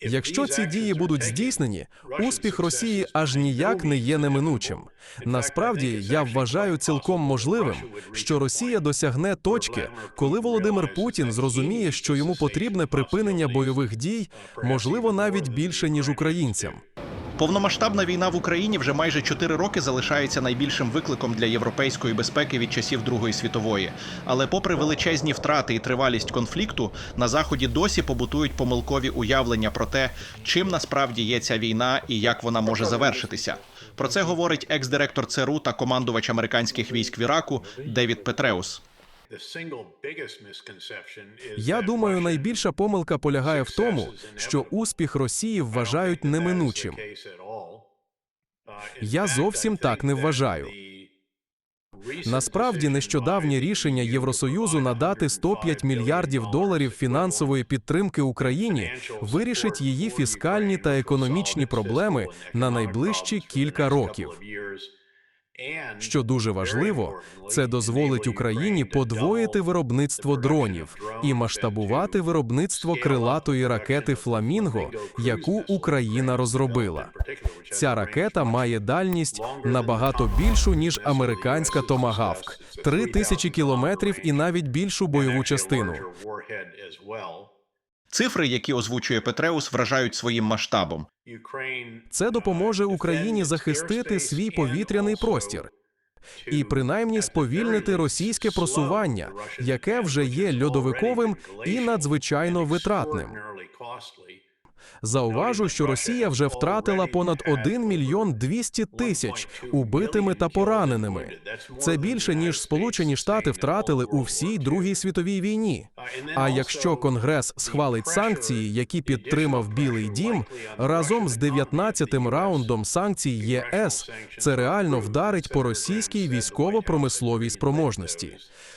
Якщо ці дії будуть здійснені, успіх Росії аж ніяк не є неминучим. Насправді я вважаю цілком можливим, що Росія досягне точки, коли Володимир Путін зрозуміє, що йому потрібне припинення бойових дій, можливо, навіть більше ніж українцям. Повномасштабна війна в Україні вже майже 4 роки залишається найбільшим викликом для європейської безпеки від часів Другої світової. Але, попри величезні втрати і тривалість конфлікту, на заході досі побутують помилкові уявлення про те, чим насправді є ця війна і як вона може завершитися. Про це говорить екс-директор ЦРУ та командувач американських військ в Іраку Девід Петреус. Я думаю, найбільша помилка полягає в тому, що успіх Росії вважають неминучим. Я зовсім так не вважаю. Насправді, нещодавнє рішення Євросоюзу надати 105 мільярдів доларів фінансової підтримки Україні вирішить її фіскальні та економічні проблеми на найближчі кілька років. Що дуже важливо, це дозволить Україні подвоїти виробництво дронів і масштабувати виробництво крилатої ракети Фламінго, яку Україна розробила. Ця ракета має дальність набагато більшу ніж американська Томагавк – три тисячі кілометрів і навіть більшу бойову частину. Цифри, які озвучує Петреус, вражають своїм масштабом. Це допоможе Україні захистити свій повітряний простір і принаймні сповільнити російське просування, яке вже є льодовиковим і надзвичайно витратним. Зауважу, що Росія вже втратила понад 1 мільйон 200 тисяч убитими та пораненими. Це більше ніж Сполучені Штати втратили у всій Другій світовій війні. А якщо Конгрес схвалить санкції, які підтримав Білий Дім, разом з 19-тим раундом санкцій ЄС, це реально вдарить по російській військово-промисловій спроможності.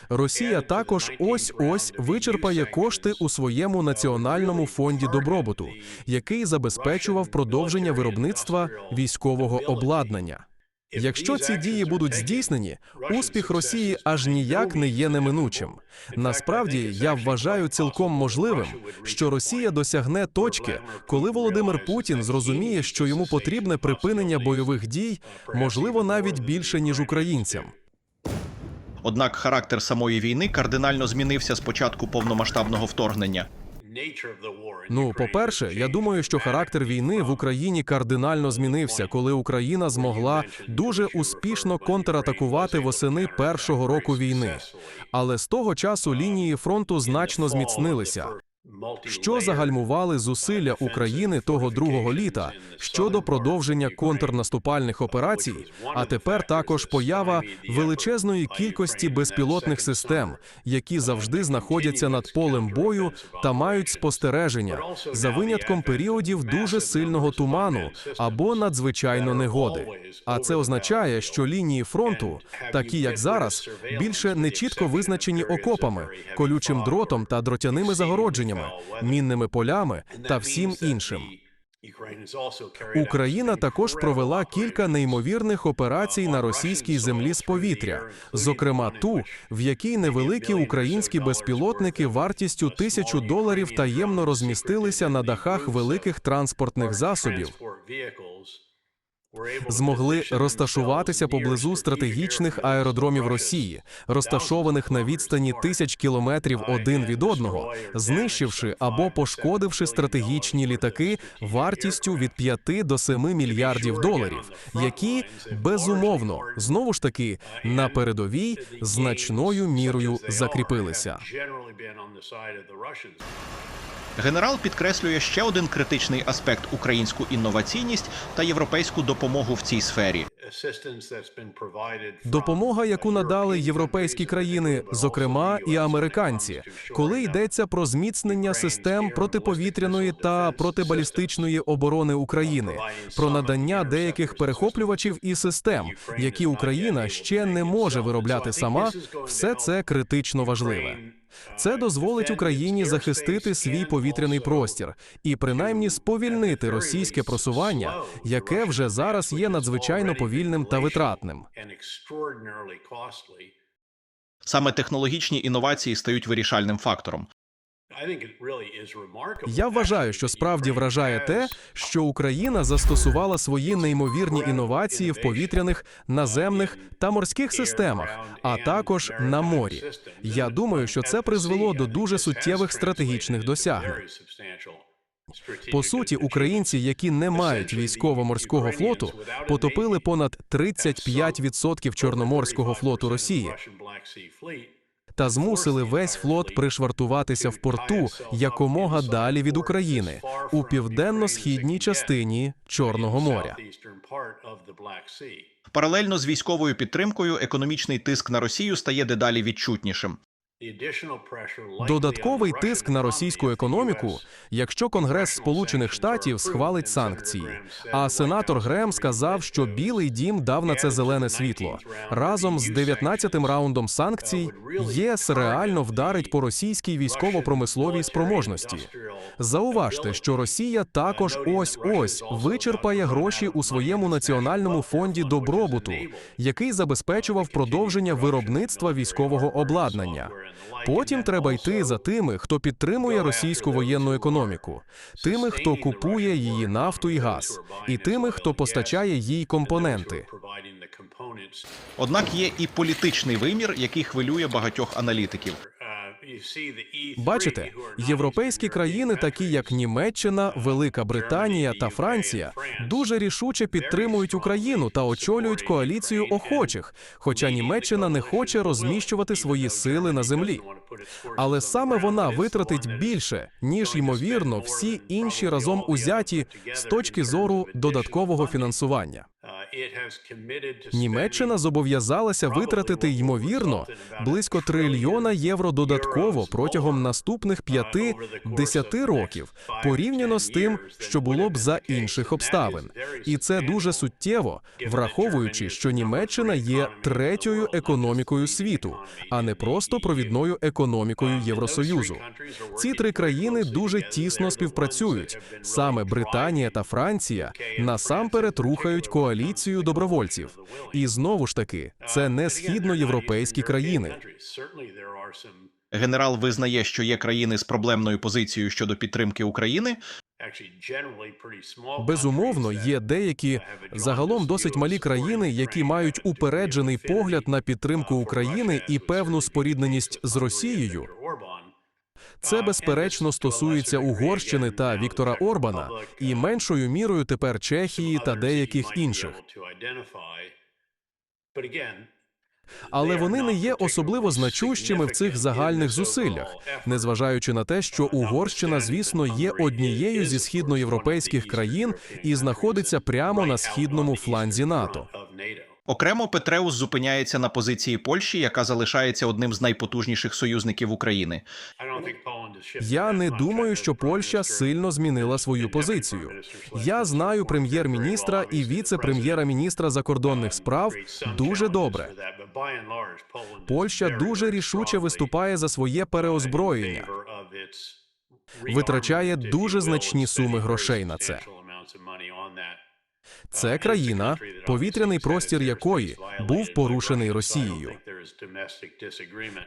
Росія також ось ось вичерпає кошти у своєму національному фонді добробуту, який забезпечував продовження виробництва військового обладнання. Якщо ці дії будуть здійснені, успіх Росії аж ніяк не є неминучим. Насправді я вважаю цілком можливим, що Росія досягне точки, коли Володимир Путін зрозуміє, що йому потрібне припинення бойових дій, можливо, навіть більше ніж українцям. Однак характер самої війни кардинально змінився з початку повномасштабного вторгнення. Ну, по-перше, я думаю, що характер війни в Україні кардинально змінився, коли Україна змогла дуже успішно контратакувати восени першого року війни. Але з того часу лінії фронту значно зміцнилися. Що загальмували зусилля України того другого літа щодо продовження контрнаступальних операцій, а тепер також поява величезної кількості безпілотних систем, які завжди знаходяться над полем бою та мають спостереження за винятком періодів дуже сильного туману або надзвичайно негоди. А це означає, що лінії фронту, такі як зараз, більше не чітко визначені окопами, колючим дротом та дротяними загородженнями, мінними полями та всім іншим. Україна також провела кілька неймовірних операцій на російській землі з повітря, зокрема ту, в якій невеликі українські безпілотники вартістю тисячу доларів таємно розмістилися на дахах великих транспортних засобів. Змогли розташуватися поблизу стратегічних аеродромів Росії, розташованих на відстані тисяч кілометрів один від одного, знищивши або пошкодивши стратегічні літаки вартістю від 5 до 7 мільярдів доларів, які безумовно знову ж таки на передовій значною мірою закріпилися. Генерал підкреслює ще один критичний аспект українську інноваційність та європейську допомогу в цій сфері. Допомога, яку надали європейські країни, зокрема і американці, коли йдеться про зміцнення систем протиповітряної та протибалістичної оборони України, про надання деяких перехоплювачів і систем, які Україна ще не може виробляти сама, все це критично важливе. Це дозволить Україні захистити свій повітряний простір і принаймні сповільнити російське просування, яке вже зараз є надзвичайно повільним та витратним. Саме технологічні інновації стають вирішальним фактором. Я вважаю, що справді вражає те, що Україна застосувала свої неймовірні інновації в повітряних, наземних та морських системах, а також на морі. Я думаю, що це призвело до дуже суттєвих стратегічних досягнень. По суті, українці, які не мають військово-морського флоту, потопили понад 35% чорноморського флоту Росії та змусили весь флот пришвартуватися в порту якомога далі від України у південно-східній частині Чорного моря. Паралельно з військовою підтримкою економічний тиск на Росію стає дедалі відчутнішим. Додатковий тиск на російську економіку, якщо Конгрес Сполучених Штатів схвалить санкції. А сенатор Грем сказав, що Білий Дім дав на це зелене світло. Разом з 19-тим раундом санкцій ЄС реально вдарить по російській військово-промисловій спроможності. Зауважте, що Росія також ось ось вичерпає гроші у своєму національному фонді добробуту, який забезпечував продовження виробництва військового обладнання. Потім треба йти за тими, хто підтримує російську воєнну економіку, тими, хто купує її нафту і газ, і тими, хто постачає їй компоненти. Однак є і політичний вимір, який хвилює багатьох аналітиків. Бачите, європейські країни, такі як Німеччина, Велика Британія та Франція, дуже рішуче підтримують Україну та очолюють коаліцію охочих, хоча Німеччина не хоче розміщувати свої сили на землі. Але саме вона витратить більше, ніж ймовірно всі інші разом узяті з точки зору додаткового фінансування. Німеччина зобов'язалася витратити ймовірно близько трильйона євро додатково протягом наступних 5-10 років, порівняно з тим, що було б за інших обставин. І це дуже суттєво, враховуючи, що Німеччина є третьою економікою світу, а не просто провідною економікою Євросоюзу. Ці три країни дуже тісно співпрацюють. Саме Британія та Франція насамперед рухають коаліцію добровольців. І знову ж таки, це не східноєвропейські країни. Генерал визнає, що є країни з проблемною позицією щодо підтримки України. Безумовно, є деякі загалом досить малі країни, які мають упереджений погляд на підтримку України і певну спорідненість з Росією. Це безперечно стосується Угорщини та Віктора Орбана і меншою мірою тепер Чехії та деяких інших. Але вони не є особливо значущими в цих загальних зусиллях, незважаючи на те, що Угорщина, звісно, є однією зі східноєвропейських країн і знаходиться прямо на східному фланзі НАТО. Окремо Петреус зупиняється на позиції Польщі, яка залишається одним з найпотужніших союзників України. Я не думаю, що Польща сильно змінила свою позицію. Я знаю прем'єр-міністра і віце-прем'єра-міністра закордонних справ дуже добре. Польща дуже рішуче виступає за своє переозброєння, витрачає дуже значні суми грошей на це. Це країна, повітряний простір якої був порушений Росією.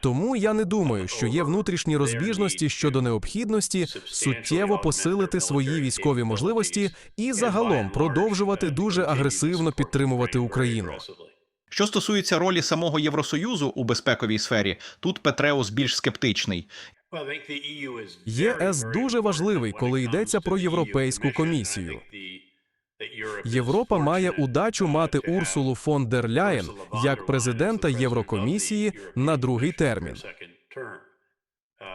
Тому я не думаю, що є внутрішні розбіжності щодо необхідності суттєво посилити свої військові можливості і загалом продовжувати дуже агресивно підтримувати Україну. Що стосується ролі самого Євросоюзу у безпековій сфері, тут Петреус більш скептичний. ЄС дуже важливий, коли йдеться про європейську комісію. Європа має удачу мати Урсулу фон дер Ляєн як президента Єврокомісії на другий термін.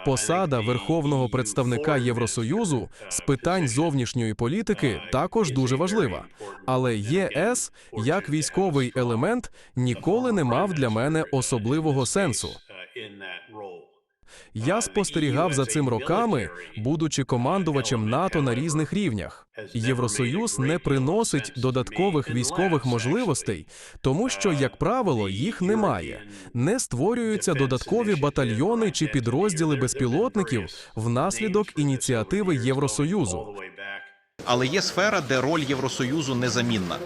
Посада верховного представника Євросоюзу з питань зовнішньої політики також дуже важлива. Але ЄС як військовий елемент ніколи не мав для мене особливого сенсу. Я спостерігав за цим роками, будучи командувачем НАТО на різних рівнях. Євросоюз не приносить додаткових військових можливостей, тому що, як правило, їх немає. Не створюються додаткові батальйони чи підрозділи безпілотників внаслідок ініціативи Євросоюзу. Але є сфера, де роль Євросоюзу незамінна.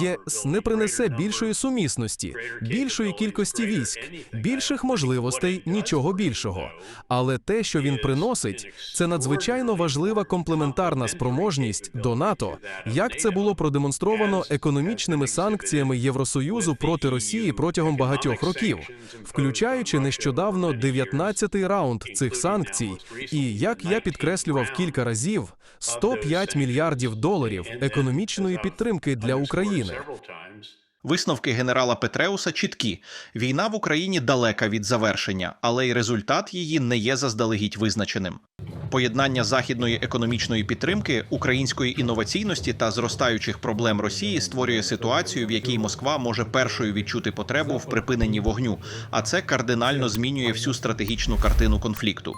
ЄС не принесе більшої сумісності, більшої кількості військ, більших можливостей, нічого більшого. Але те, що він приносить, це надзвичайно важлива комплементарна спроможність до НАТО, як це було продемонстровано економічними санкціями Євросоюзу проти Росії протягом багатьох років, включаючи нещодавно 19-й раунд цих санкцій, і як я підкреслював кілька разів, 105 мільярдів доларів економічної підтримки для України. Висновки генерала Петреуса чіткі: війна в Україні далека від завершення, але й результат її не є заздалегідь визначеним. Поєднання західної економічної підтримки, української інноваційності та зростаючих проблем Росії створює ситуацію, в якій Москва може першою відчути потребу в припиненні вогню, а це кардинально змінює всю стратегічну картину конфлікту.